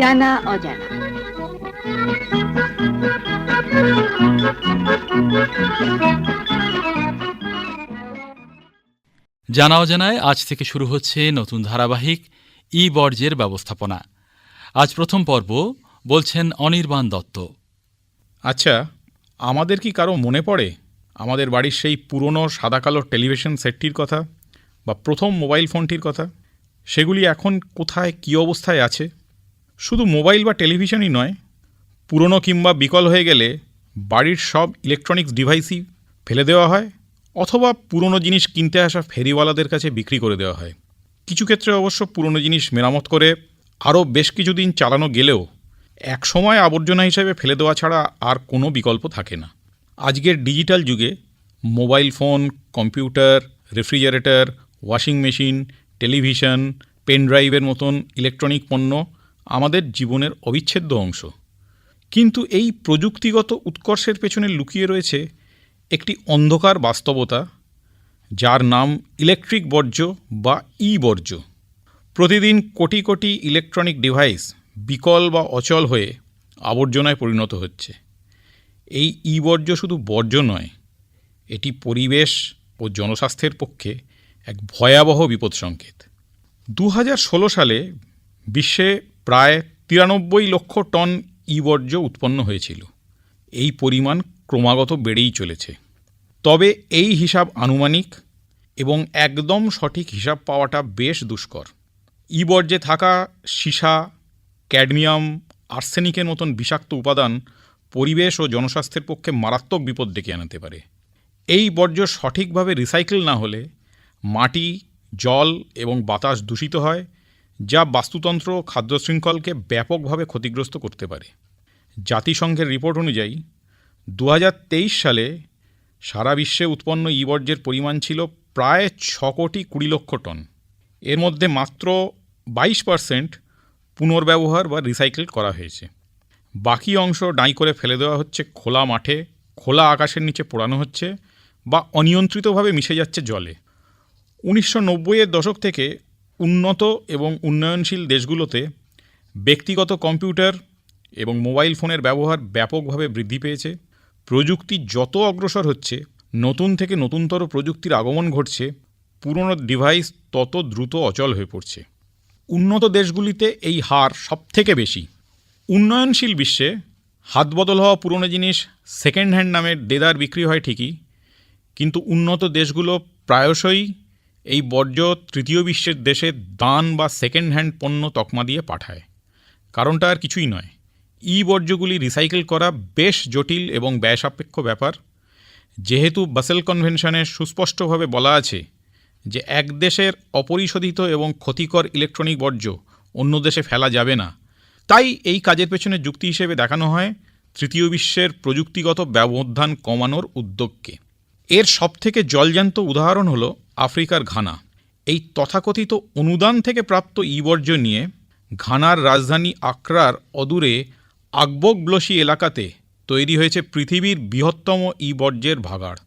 জানা অজানা। জানা অজানায় আজ থেকে শুরু হচ্ছে নতুন ধারাবাহিক ই বর্জ্যের ব্যবস্থাপনা। আজ প্রথম পর্ব বলছেন অনির্বাণ দত্ত। আচ্ছা আমাদের কি কারও মনে পড়ে আমাদের বাড়ির সেই পুরনো সাদা কালো টেলিভিশন সেটটির কথা বা প্রথম মোবাইল ফোনটির কথা? সেগুলি এখন কোথায় কী অবস্থায় আছে? শুধু মোবাইল বা টেলিভিশনই নয়, পুরনো কিংবা বিকল হয়ে গেলে বাড়ির সব ইলেকট্রনিক্স ডিভাইসই ফেলে দেওয়া হয়, অথবা পুরনো জিনিস কিনতে আসা ফেরিওয়ালাদের কাছে বিক্রি করে দেওয়া হয়। কিছু ক্ষেত্রে অবশ্য পুরনো জিনিস মেরামত করে আরও বেশ কিছুদিন চালানো গেলেও একসময় আবর্জনা হিসেবে ফেলে দেওয়া ছাড়া আর কোনো বিকল্প থাকে না। আজকের ডিজিটাল যুগে mobile phone, computer, refrigerator, washing machine, television, pen ড্রাইভের মতন ইলেকট্রনিক পণ্য আমাদের জীবনের অবিচ্ছেদ্য অংশ। কিন্তু এই প্রযুক্তিগত উৎকর্ষের পেছনে লুকিয়ে রয়েছে একটি অন্ধকার বাস্তবতা, যার নাম ইলেকট্রিক বর্জ্য বা ই বর্জ্য প্রতিদিন কোটি কোটি ইলেকট্রনিক ডিভাইস বিকল বা অচল হয়ে আবর্জনায় পরিণত হচ্ছে। এই ই বর্জ্য শুধু বর্জ্য নয়, এটি পরিবেশ ও জনস্বাস্থ্যের পক্ষে এক ভয়াবহ বিপদ সংকেত দু সালে বিশ্বে প্রায় তিরানব্বই লক্ষ টন ই বর্জ্য উৎপন্ন হয়েছিল। এই পরিমাণ ক্রমাগত বেড়েই চলেছে। তবে এই হিসাব আনুমানিক এবং একদম সঠিক হিসাব পাওয়াটা বেশ দুষ্কর। ই বর্জ্যে থাকা সীসা, ক্যাডমিয়াম, আর্সেনিকের মতন বিষাক্ত উপাদান পরিবেশ ও জনস্বাস্থ্যের পক্ষে মারাত্মক বিপদ ডেকে আনতে পারে। এই বর্জ্য সঠিকভাবে রিসাইকেল না হলে মাটি, জল এবং বাতাস দূষিত হয় যা বাস্তুতন্ত্র খাদ্য শৃঙ্খলকে ব্যাপকভাবে ক্ষতিগ্রস্ত করতে পারে। জাতিসংঘের রিপোর্ট অনুযায়ী দু হাজার তেইশ সালে সারা বিশ্বে উৎপন্ন ই বর্জ্যের পরিমাণ ছিল প্রায় ছ কোটি কুড়ি লক্ষ টন। এর মধ্যে মাত্র বাইশ পার্সেন্ট পুনর্ব্যবহার বা রিসাইকেল করা হয়েছে। বাকি অংশ ডাঁই করে ফেলে দেওয়া হচ্ছে খোলা মাঠে, খোলা আকাশের নিচে পোড়ানো হচ্ছে বা অনিয়ন্ত্রিতভাবে মিশে যাচ্ছে জলে। উনিশশো নব্বইয়ের দশক থেকে উন্নত এবং উন্নয়নশীল দেশগুলোতে ব্যক্তিগত কম্পিউটার এবং মোবাইল ফোনের ব্যবহার ব্যাপকভাবে বৃদ্ধি পেয়েছে। প্রযুক্তি যত অগ্রসর হচ্ছে, নতুন থেকে নতুনতর প্রযুক্তির আগমন ঘটছে, পুরনো ডিভাইস তত দ্রুত অচল হয়ে পড়ছে। উন্নত দেশগুলিতে এই হার সবথেকে বেশি। উন্নয়নশীল বিশ্বে হাত বদল হওয়া পুরনো জিনিস সেকেন্ড হ্যান্ড নামে দেদার বিক্রি হয় ঠিকই, কিন্তু উন্নত দেশগুলো প্রায়শই এই বর্জ্য তৃতীয় বিশ্বের দেশে দান বা সেকেন্ড হ্যান্ড পণ্য তকমা দিয়ে পাঠায়। কারণটা আর কিছুই নয়। ই বর্জ্যগুলি রিসাইকেল করা বেশ জটিল এবং ব্যয়সাপেক্ষ ব্যাপার। যেহেতু বাসেল কনভেনশনে সুস্পষ্টভাবে বলা আছে যে এক দেশের অপরিশোধিত এবং ক্ষতিকর ইলেকট্রনিক বর্জ্য অন্য দেশে ফেলা যাবে না। তাই এই কাজের পেছনে যুক্তি হিসেবে দেখানো হয় তৃতীয় বিশ্বের প্রযুক্তিগত ব্যবধান কমানোর উদ্যোগকে। এর সবথেকে জলজ্যান্ত উদাহরণ হলো আফ্রিকার ঘানা। এই তথাকথিত অনুদান থেকে প্রাপ্ত ই বর্জ্য নিয়ে ঘানার রাজধানী আক্রার অদূরে আকবকগ্লসি এলাকাতে তৈরি হয়েছে পৃথিবীর বৃহত্তম ই বর্জ্যের ভাগাড়।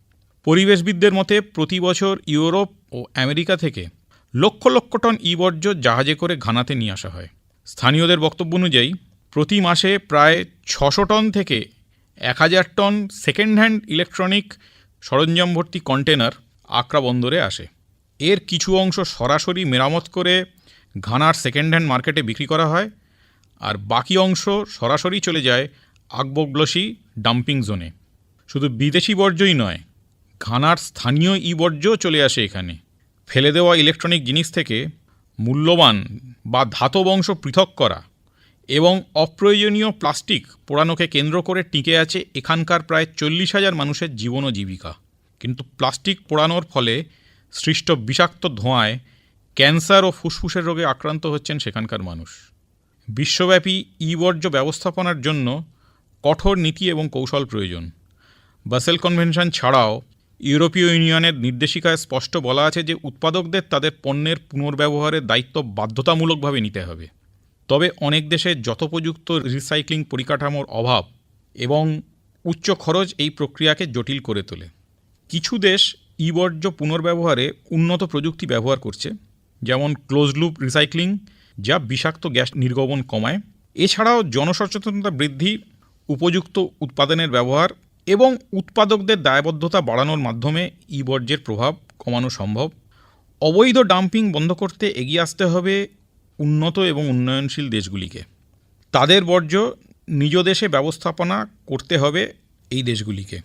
পরিবেশবিদদের মতে, প্রতি বছর ইউরোপ ও আমেরিকা থেকে লক্ষ লক্ষ টন ই বর্জ্য জাহাজে করে ঘানাতে নিয়ে আসা হয়। স্থানীয়দের বক্তব্য অনুযায়ী, প্রতি মাসে প্রায় ছশো টন থেকে এক হাজার টন সেকেন্ড হ্যান্ড ইলেকট্রনিক সরঞ্জাম ভর্তি কন্টেনার আকরা বন্দরে আসে। এর কিছু অংশ সরাসরি মেরামত করে ঘানার সেকেন্ড হ্যান্ড মার্কেটে বিক্রি করা হয় আর বাকি অংশ সরাসরি চলে যায় আকবগ্লসি ডাম্পিং জোনে। শুধু বিদেশি বর্জ্যই নয়, ঘানার স্থানীয় ই বর্জ্যও চলে আসে এখানে। ফেলে দেওয়া ইলেকট্রনিক জিনিস থেকে মূল্যবান বা ধাতব অংশ পৃথক করা এবং অপ্রয়োজনীয় প্লাস্টিক পোড়ানোকে কেন্দ্র করে টিকে আছে এখানকার প্রায় চল্লিশ হাজার মানুষের জীবন ও জীবিকা। কিন্তু প্লাস্টিক পোড়ানোর ফলে সৃষ্ট বিষাক্ত ধোঁয়ায় ক্যান্সার ও ফুসফুসের রোগে আক্রান্ত হচ্ছেন সেখানকার মানুষ। বিশ্বব্যাপী ই বর্জ্য ব্যবস্থাপনার জন্য কঠোর নীতি এবং কৌশল প্রয়োজন। বাসেল কনভেনশন ছাড়াও ইউরোপীয় ইউনিয়নের নির্দেশিকায় স্পষ্ট বলা আছে যে উৎপাদকদের তাদের পণ্যের পুনর্ব্যবহারের দায়িত্ব বাধ্যতামূলকভাবে নিতে হবে। তবে অনেক দেশে যথোপযুক্ত রিসাইক্লিং পরিকাঠামোর অভাব এবং উচ্চ খরচ এই প্রক্রিয়াকে জটিল করে তোলে। কিছু দেশ ই বর্জ্য পুনর্ব্যবহারে উন্নত প্রযুক্তি ব্যবহার করছে, যেমন ক্লোজ লুপ রিসাইক্লিং যা বিষাক্ত গ্যাস নির্গমন কমায়। এছাড়াও জনসচেতনতা বৃদ্ধি, উপযুক্ত উৎপাদনের ব্যবহার এবং উৎপাদকদের দায়বদ্ধতা বাড়ানোর মাধ্যমে ই বর্জ্যের প্রভাব কমানো সম্ভব। অবৈধ ডাম্পিং বন্ধ করতে এগিয়ে আসতে হবে উন্নত এবং উন্নয়নশীল দেশগুলিকে। তাদের বর্জ্য নিজ দেশে ব্যবস্থাপনা করতে হবে এই দেশগুলিকে।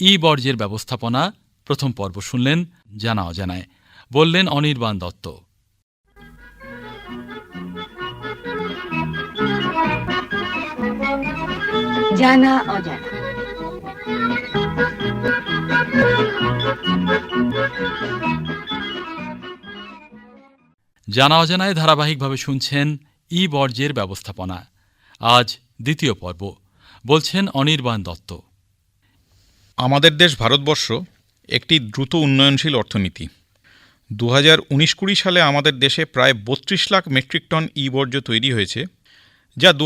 ই বর্জ্যের ব্যবস্থাপনা প্রথম পর্ব শুনলেন জানা অজানায়। বললেন অনির্বাণ দত্ত। জানা অজানা। জানা অজানায় ধারাবাহিকভাবে শুনছেন ই বর্জ্যের ব্যবস্থাপনা। আজ দ্বিতীয় পর্ব। বলছেন অনির্বাণ দত্ত। আমাদের দেশ ভারতবর্ষ একটি দ্রুত উন্নয়নশীল অর্থনীতি। দু হাজার উনিশ কুড়ি সালে আমাদের দেশে প্রায় বত্রিশ লাখ মেট্রিক টন ই বর্জ্য তৈরি হয়েছে, যা দু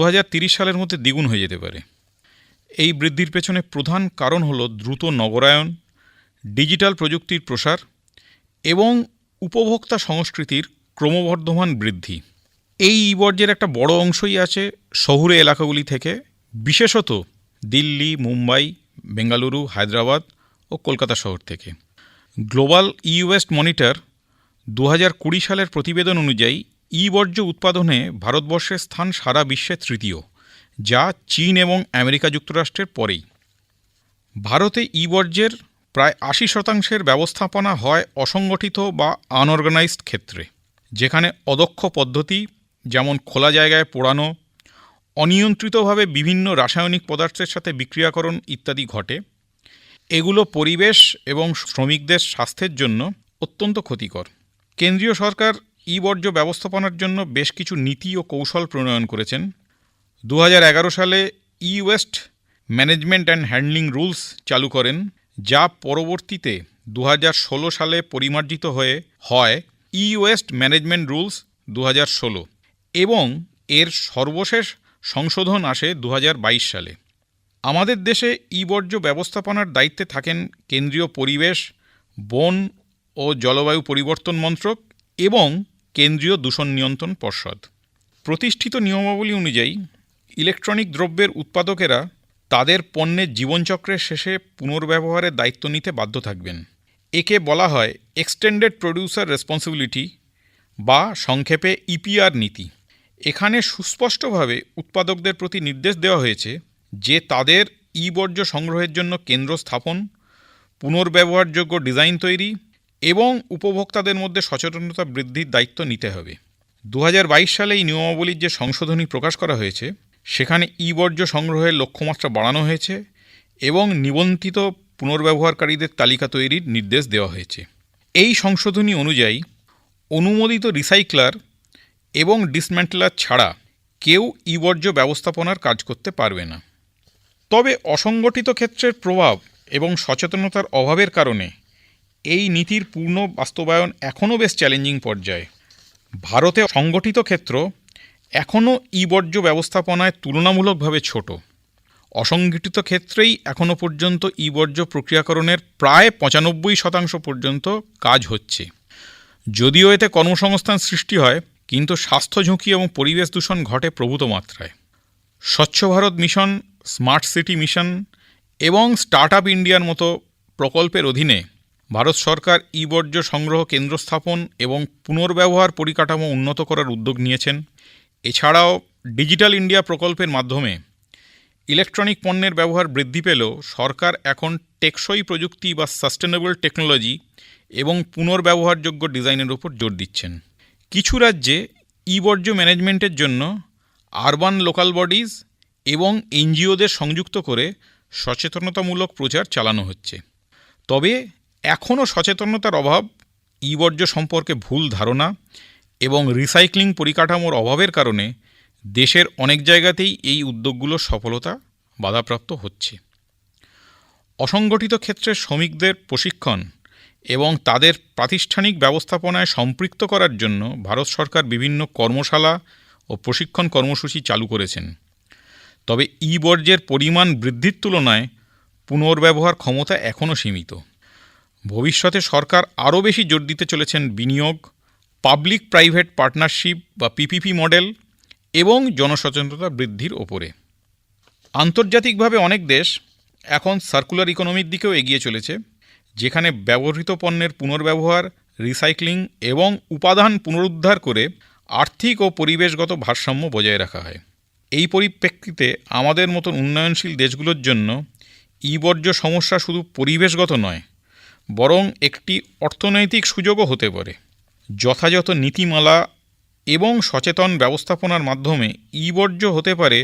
সালের মধ্যে দ্বিগুণ হয়ে যেতে পারে। এই বৃদ্ধির পেছনে প্রধান কারণ হল দ্রুত নগরায়ন, ডিজিটাল প্রযুক্তির প্রসার এবং উপভোক্তা সংস্কৃতির ক্রমবর্ধমান বৃদ্ধি। এই ই বর্জ্যের একটা বড় অংশই আছে শহুরে এলাকাগুলি থেকে, বিশেষত দিল্লি, মুম্বাই বেঙ্গালুরু, হায়দ্রাবাদ ও কলকাতা শহর থেকে। গ্লোবাল ই ওয়েস্ট মনিটর দু হাজার কুড়ি সালের প্রতিবেদন অনুযায়ী ই বর্জ্য উৎপাদনে ভারতবর্ষের স্থান সারা বিশ্বে তৃতীয়, যা চীন এবং আমেরিকা যুক্তরাষ্ট্রের পরেই। ভারতে ই বর্জ্যের প্রায় আশি শতাংশের ব্যবস্থাপনা হয় অসংগঠিত বা আনঅর্গানাইজড ক্ষেত্রে, যেখানে অদক্ষ পদ্ধতি, যেমন খোলা জায়গায় পোড়ানো অনিয়ন্ত্রিতভাবে বিভিন্ন রাসায়নিক পদার্থের সাথে বিক্রিয়াকরণ ইত্যাদি ঘটে। এগুলো পরিবেশ এবং শ্রমিকদের স্বাস্থ্যের জন্য অত্যন্ত ক্ষতিকর। কেন্দ্রীয় সরকার ই বর্জ্য ব্যবস্থাপনার জন্য বেশ কিছু নীতি ও কৌশল প্রণয়ন করেছেন। দু হাজার এগারো সালে E waste management and handling rules চালু করেন, যা পরবর্তীতে দু হাজার ষোলো সালে পরিমার্জিত হয়ে হয় ই ওয়েস্ট ম্যানেজমেন্ট রুলস দু হাজার ষোলো এবং এর সর্বশেষ সংশোধন আসে দু হাজার বাইশ সালে। আমাদের দেশে ই বর্জ্য ব্যবস্থাপনার দায়িত্বে থাকেন কেন্দ্রীয় পরিবেশ, বন ও জলবায়ু পরিবর্তন মন্ত্রক এবং কেন্দ্রীয় দূষণ নিয়ন্ত্রণ পর্ষদ। প্রতিষ্ঠিত নিয়মাবলী অনুযায়ী ইলেকট্রনিক দ্রব্যের উৎপাদকেরা তাদের পণ্যের জীবনচক্রের শেষে পুনর্ব্যবহারের দায়িত্ব নিতে বাধ্য থাকবেন। একে বলা হয় এক্সটেন্ডেড প্রডিউসার রেসপন্সিবিলিটি বা সংক্ষেপে ইপিআর নীতি। এখানে সুস্পষ্টভাবে উৎপাদকদের প্রতি নির্দেশ দেওয়া হয়েছে যে তাদের ই বর্জ্য সংগ্রহের জন্য কেন্দ্র স্থাপন, পুনর্ব্যবহারযোগ্য ডিজাইন তৈরি এবং উপভোক্তাদের মধ্যে সচেতনতা বৃদ্ধির দায়িত্ব নিতে হবে। দু হাজার বাইশ সালে এই নিয়মাবলীর যে সংশোধনী প্রকাশ করা হয়েছে, সেখানে ই বর্জ্য সংগ্রহের লক্ষ্যমাত্রা বাড়ানো হয়েছে এবং নিবন্ধিত পুনর্ব্যবহারকারীদের তালিকা তৈরির নির্দেশ দেওয়া হয়েছে। এই সংশোধনী অনুযায়ী অনুমোদিত রিসাইক্লার এবং ডিসম্যান্টলার ছাড়া কেউ ই বর্জ্য ব্যবস্থাপনার কাজ করতে পারবে না। তবে অসংগঠিত ক্ষেত্রের প্রভাব এবং সচেতনতার অভাবের কারণে এই নীতির পূর্ণ বাস্তবায়ন এখনও বেশ চ্যালেঞ্জিং পর্যায়ে। ভারতে সংগঠিত ক্ষেত্র এখনও ই বর্জ্য ব্যবস্থাপনায় তুলনামূলকভাবে ছোট। অসংগঠিত ক্ষেত্রেই এখনও পর্যন্ত ই বর্জ্য প্রক্রিয়াকরণের প্রায় পঁচানব্বই শতাংশ পর্যন্ত কাজ হচ্ছে। যদিও এতে কর্মসংস্থান সৃষ্টি হয় কিন্তু স্বাস্থ্য ঝুঁকি এবং পরিবেশ দূষণ ঘটে প্রভূত মাত্রায়। স্বচ্ছ Bharat mission, smart city mission এবং স্টার্ট আপ ইন্ডিয়ার মতো প্রকল্পের অধীনে ভারত সরকার ই বর্জ্য সংগ্রহ কেন্দ্র স্থাপন এবং পুনর্ব্যবহার পরিকাঠামো উন্নত করার উদ্যোগ নিয়েছেন। এছাড়াও ডিজিটাল ইন্ডিয়া প্রকল্পের মাধ্যমে ইলেকট্রনিক পণ্যের ব্যবহার বৃদ্ধি পেলেও সরকার এখন টেকসই প্রযুক্তি বা সাস্টেনেবল টেকনোলজি এবং পুনর্ব্যবহারযোগ্য ডিজাইনের উপর জোর দিচ্ছেন। কিছু রাজ্যে ই বর্জ্য ম্যানেজমেন্টের জন্য আরবান লোকাল বডিজ এবং এনজিওদের সংযুক্ত করে সচেতনতামূলক প্রচার চালানো হচ্ছে। তবে এখনও সচেতনতার অভাব ই বর্জ্য সম্পর্কে ভুল ধারণা এবং রিসাইক্লিং পরিকাঠামোর অভাবের কারণে দেশের অনেক জায়গাতেই এই উদ্যোগগুলোর সফলতা বাধাপ্রাপ্ত হচ্ছে। অসংগঠিত ক্ষেত্রে শ্রমিকদের প্রশিক্ষণ এবং তাদের প্রাতিষ্ঠানিক ব্যবস্থাপনায় সম্পৃক্ত করার জন্য ভারত সরকার বিভিন্ন কর্মশালা ও প্রশিক্ষণ কর্মসূচি চালু করেছেন। তবে ই বর্জ্যের পরিমাণ বৃদ্ধির তুলনায় পুনর্ব্যবহার ক্ষমতা এখনও সীমিত। ভবিষ্যতে সরকার আরও বেশি জোর দিতে চলেছেন বিনিয়োগ, পাবলিক প্রাইভেট পার্টনারশিপ বা পিপিপি মডেল এবং জনসচেতনতা বৃদ্ধির ওপরে। আন্তর্জাতিকভাবে অনেক দেশ এখন সার্কুলার ইকোনমির দিকেও এগিয়ে চলেছে। যেখানে ব্যবহৃত পণ্যের পুনর্ব্যবহার, রিসাইক্লিং এবং উপাদান পুনরুদ্ধার করে আর্থিক ও পরিবেশগত ভারসাম্য বজায় রাখা হয়। এই পরিপ্রেক্ষিতে আমাদের মতন উন্নয়নশীল দেশগুলোর জন্য ই বর্জ্য সমস্যা শুধু পরিবেশগত নয়, বরং একটি অর্থনৈতিক সুযোগও হতে পারে। যথাযথ নীতিমালা এবং সচেতন ব্যবস্থাপনার মাধ্যমে ই বর্জ্য হতে পারে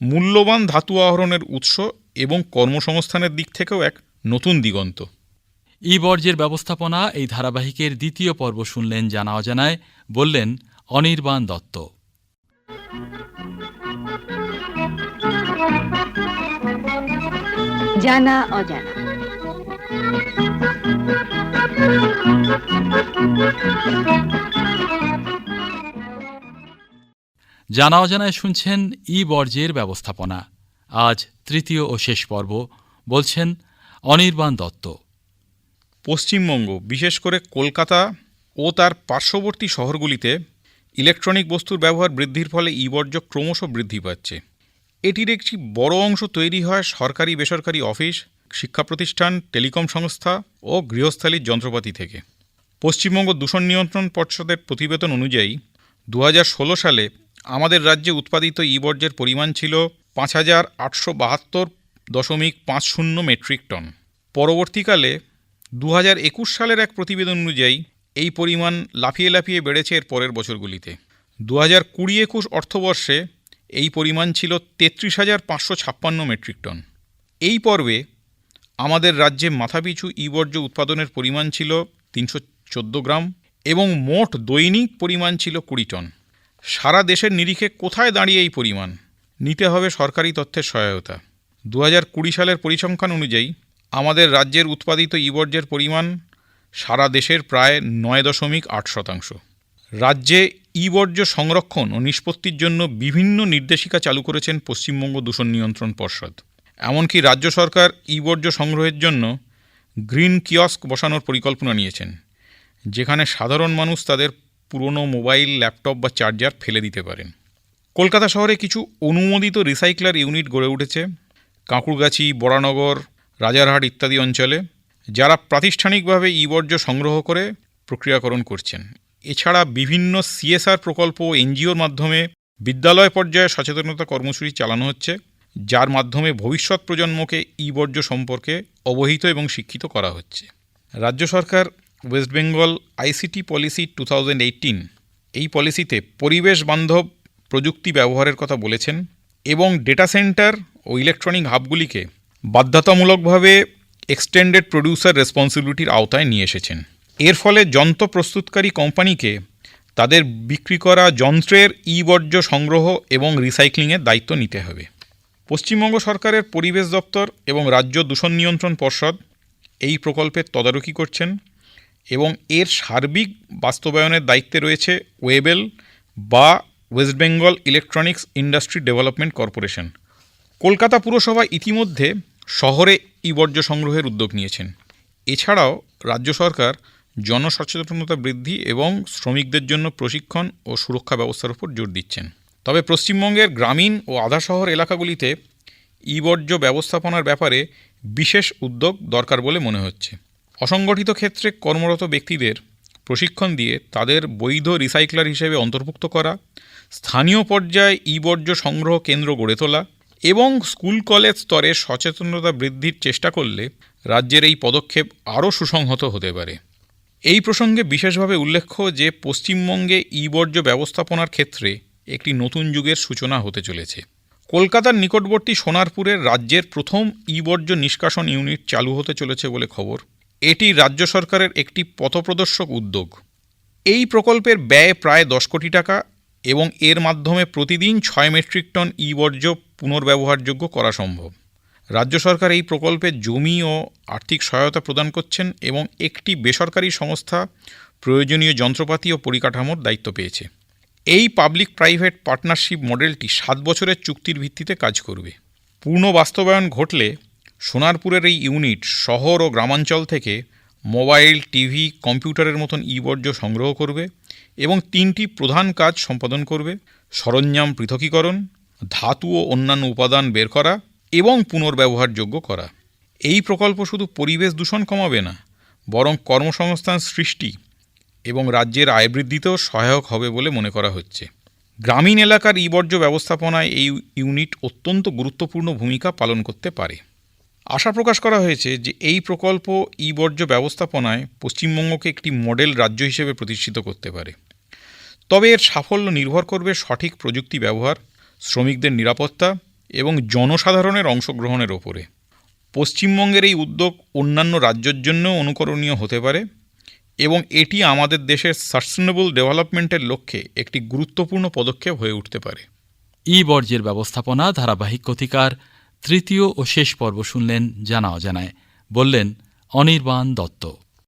মূল্যবান ধাতু আহরণের উৎস এবং কর্মসংস্থানের দিক থেকেও এক নতুন দিগন্ত। ই বর্জ্যের ব্যবস্থাপনা এই ধারাবাহিকের দ্বিতীয় পর্ব শুনলেন জানা অজানায় বললেন অনির্বাণ দত্ত। জানা অজানা। জানা অজানায় শুনছেন ই বর্জ্যের ব্যবস্থাপনা। আজ তৃতীয় ও শেষ পর্ব বলছেন অনির্বাণ দত্ত। পশ্চিমবঙ্গ, বিশেষ করে কলকাতা ও তার পার্শ্ববর্তী শহরগুলিতে ইলেকট্রনিক বস্তুর ব্যবহার বৃদ্ধির ফলে ই বর্জ্য ক্রমশ বৃদ্ধি পাচ্ছে। এটির একটি বড় অংশ তৈরি হয় সরকারি বেসরকারি অফিস, শিক্ষা প্রতিষ্ঠান, টেলিকম সংস্থা ও গৃহস্থালির যন্ত্রপাতি থেকে। পশ্চিমবঙ্গ দূষণ নিয়ন্ত্রণ পর্ষদের প্রতিবেদন অনুযায়ী দু হাজার ষোলো সালে আমাদের রাজ্যে উৎপাদিত ই বর্জ্যের পরিমাণ ছিল পাঁচ হাজার আটশো বাহাত্তর দশমিক পাঁচ শূন্য মেট্রিক টন। পরবর্তীকালে দু সালের এক প্রতিবেদন অনুযায়ী, এই পরিমাণ লাফিয়ে লাফিয়ে বেড়েছে এর পরের বছরগুলিতে। দু হাজার কুড়ি একুশ অর্থবর্ষে এই পরিমাণ ছিল তেত্রিশ হাজার পাঁচশো ছাপ্পান্ন মেট্রিক টন। এই পর্বে আমাদের রাজ্যে মাথাপিছু ই বর্জ্য উৎপাদনের পরিমাণ ছিল তিনশো চোদ্দ গ্রাম এবং মোট দৈনিক পরিমাণ ছিল কুড়ি টন। সারা দেশের নিরিখে কোথায় দাঁড়িয়ে এই পরিমাণ? নিতে হবে সরকারি তথ্যের সহায়তা। দু হাজার কুড়ি সালের পরিসংখ্যান অনুযায়ী আমাদের রাজ্যের উৎপাদিত ই বর্জ্যের পরিমাণ সারা দেশের প্রায় নয় দশমিক আট শতাংশ। রাজ্যে ই বর্জ্য সংরক্ষণ ও নিষ্পত্তির জন্য বিভিন্ন নির্দেশিকা চালু করেছেন পশ্চিমবঙ্গ দূষণ নিয়ন্ত্রণ পর্ষদ। এমনকি রাজ্য সরকার ই বর্জ্য সংগ্রহের জন্য গ্রিন কিয়স্ক বসানোর পরিকল্পনা নিয়েছেন, যেখানে সাধারণ মানুষ তাদের পুরনো মোবাইল, ল্যাপটপ বা চার্জার ফেলে দিতে পারেন। কলকাতা শহরে কিছু অনুমোদিত রিসাইক্লার ইউনিট গড়ে উঠেছে। কাঁকুড়গাছি বরানগর রাজারহাট ইত্যাদি অঞ্চলে যারা প্রাতিষ্ঠানিকভাবে ই বর্জ্য সংগ্রহ করে প্রক্রিয়াকরণ করছেন। এছাড়া বিভিন্ন সিএসআর প্রকল্প এনজিওর মাধ্যমে বিদ্যালয় পর্যায়ে সচেতনতা কর্মসূচি চালানো হচ্ছে, যার মাধ্যমে ভবিষ্যৎ প্রজন্মকে ই বর্জ্য সম্পর্কে অবহিত এবং শিক্ষিত করা হচ্ছে। রাজ্য সরকার West Bengal ICT policy two এই পলিসিতে পরিবেশ বান্ধব প্রযুক্তি ব্যবহারের কথা বলেছেন এবং ডেটা সেন্টার ও ইলেকট্রনিক হাবগুলিকে বাধ্যতামূলকভাবে এক্সটেন্ডেড প্রডিউসার রেসপন্সিবিলিটির আওতায় নিয়ে এসেছেন। এর ফলে যন্ত্র প্রস্তুতকারী কোম্পানিকে তাদের বিক্রি করা যন্ত্রের ই বর্জ্য সংগ্রহ এবং রিসাইক্লিংয়ের দায়িত্ব নিতে হবে। পশ্চিমবঙ্গ সরকারের পরিবেশ দপ্তর এবং রাজ্য দূষণ নিয়ন্ত্রণ পর্ষদ এই প্রকল্পের তদারকি করছেন এবং এর সার্বিক বাস্তবায়নের দায়িত্বে রয়েছে ওয়েবেল বা West Bengal electronics industry development corporation Kolkata পুরসভা ইতিমধ্যে শহরে ই বর্জ্য সংগ্রহের উদ্যোগ নিয়েছেন। এছাড়াও রাজ্য সরকার জনসচেতনতা বৃদ্ধি এবং শ্রমিকদের জন্য প্রশিক্ষণ ও সুরক্ষা ব্যবস্থার উপর জোর দিচ্ছেন। তবে পশ্চিমবঙ্গের গ্রামীণ ও আধা শহর এলাকাগুলিতে ই বর্জ্য ব্যবস্থাপনার ব্যাপারে বিশেষ উদ্যোগ দরকার বলে মনে হচ্ছে। অসংগঠিত ক্ষেত্রে কর্মরত ব্যক্তিদের প্রশিক্ষণ দিয়ে তাদের বৈধ রিসাইক্লার হিসেবে অন্তর্ভুক্ত করা, স্থানীয় পর্যায়ে ই বর্জ্য সংগ্রহ কেন্দ্র গড়ে তোলা এবং স্কুল কলেজ স্তরে সচেতনতা বৃদ্ধির চেষ্টা করলে রাজ্যের এই পদক্ষেপ আরও সুসংহত হতে পারে। এই প্রসঙ্গে বিশেষভাবে উল্লেখ্য যে পশ্চিমবঙ্গে ই বর্জ্য ব্যবস্থাপনার ক্ষেত্রে একটি নতুন যুগের সূচনা হতে চলেছে। কলকাতার নিকটবর্তী সোনারপুরের রাজ্যের প্রথম ই বর্জ্য নিষ্কাশন ইউনিট চালু হতে চলেছে বলে খবর। এটি রাজ্য সরকারের একটি পথপ্রদর্শক উদ্যোগ। এই প্রকল্পের ব্যয় প্রায় দশ কোটি টাকা এবং এর মাধ্যমে প্রতিদিন ছয় মেট্রিক টন ই বর্জ্য পুনর্ব্যবহারযোগ্য করা সম্ভব। রাজ্য সরকার এই প্রকল্পে জমি ও আর্থিক সহায়তা প্রদান করছেন এবং একটি বেসরকারি সংস্থা প্রয়োজনীয় যন্ত্রপাতি ও পরিকাঠামোর দায়িত্ব পেয়েছে। এই পাবলিক প্রাইভেট পার্টনারশিপ মডেলটি সাত বছরের চুক্তির ভিত্তিতে কাজ করবে। পূর্ণ বাস্তবায়ন ঘটলে সোনারপুরের এই ইউনিট শহর ও গ্রামাঞ্চল থেকে মোবাইল, টিভি, কম্পিউটারের মতন ই বর্জ্য সংগ্রহ করবে এবং তিনটি প্রধান কাজ সম্পাদন করবে। সরঞ্জাম পৃথকীকরণ ধাতু ও অন্যান্য উপাদান বের করা এবং পুনর্ব্যবহারযোগ্য করা। এই প্রকল্প শুধু পরিবেশ দূষণ কমাবে না, বরং কর্মসংস্থান সৃষ্টি এবং রাজ্যের আয় বৃদ্ধিতেও সহায়ক হবে বলে মনে করা হচ্ছে। গ্রামীণ এলাকার ই বর্জ্য ব্যবস্থাপনায় এই ইউনিট অত্যন্ত গুরুত্বপূর্ণ ভূমিকা পালন করতে পারে। আশা প্রকাশ করা হয়েছে যে এই প্রকল্প ই বর্জ্য ব্যবস্থাপনায় পশ্চিমবঙ্গকে একটি মডেল রাজ্য হিসেবে প্রতিষ্ঠিত করতে পারে। তবে এর সাফল্য নির্ভর করবে সঠিক প্রযুক্তি ব্যবহার শ্রমিকদের নিরাপত্তা এবং জনসাধারণের অংশগ্রহণের ওপরে। পশ্চিমবঙ্গের এই উদ্যোগ অন্যান্য রাজ্যের জন্যও অনুকরণীয় হতে পারে এবং এটি আমাদের দেশের সাস্টেনেবল ডেভেলপমেন্টের লক্ষ্যে একটি গুরুত্বপূর্ণ পদক্ষেপ হয়ে উঠতে পারে। ই বর্জ্যের ব্যবস্থাপনা ধারাবাহিক কথিকার তৃতীয় ও শেষ পর্ব শুনলেন জানা অজানায়। বললেন অনির্বাণ দত্ত।